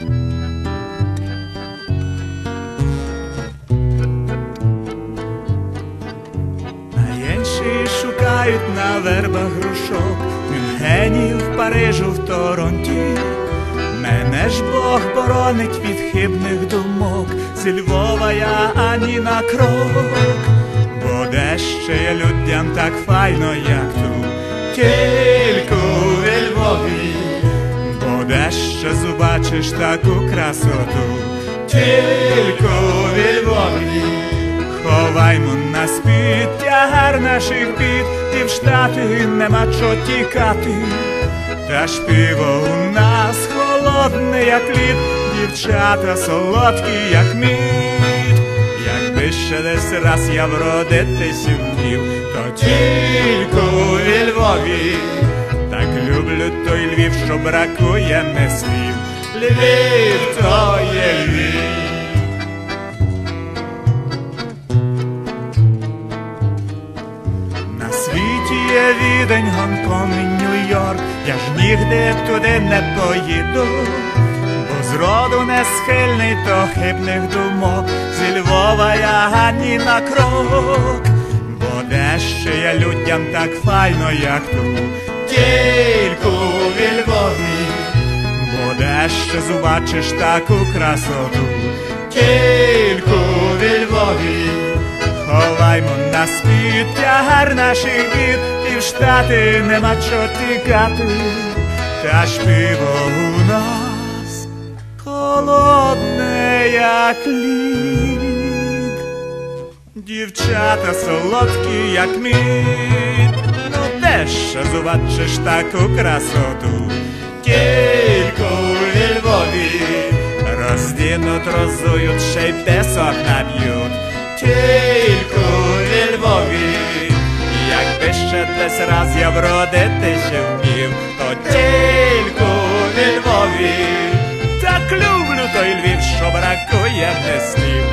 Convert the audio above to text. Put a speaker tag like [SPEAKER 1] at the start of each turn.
[SPEAKER 1] А інші шукають на вербах грушок, Мюнхені в Парижу, в Торонті. Мене ж Бог боронить від хибних думок, зі Львова я ані на крок, бо де ще людям так файно, як тут, ще зубачиш таку красоту, тільки у Львові. Ховаймо на спід тягар наших бід, і в штати нема чо тікати. Та ж пиво у нас холодне, як лід, дівчата солодкі, як мід. Якби ще десь раз я вродитись вмів, то тільки у Львові. Що бракує не слів. Львів то є Львів. На світі є відень, Гонконг і Нью-Йорк, я ж нігде туди не поїду, бо зроду не схильний до хибних думок, зі Львова я ані на крок, бо де ще є людям так файно, як тут, де ще зубачиш таку красоту, тільки у Львові. Ховаймо на спід тягар наших бід, і в штати нема чо тікати, та ж пиво у нас холодне, як лід. Дівчата солодкі, як мід, ну де ще зубачиш таку красоту, роздінуть, розують, ще й песок наб'ють, тільки у Львові, якби ще десь раз я вродитися вмів, то тільки у Львові, так люблю той Львів, що бракує не слів.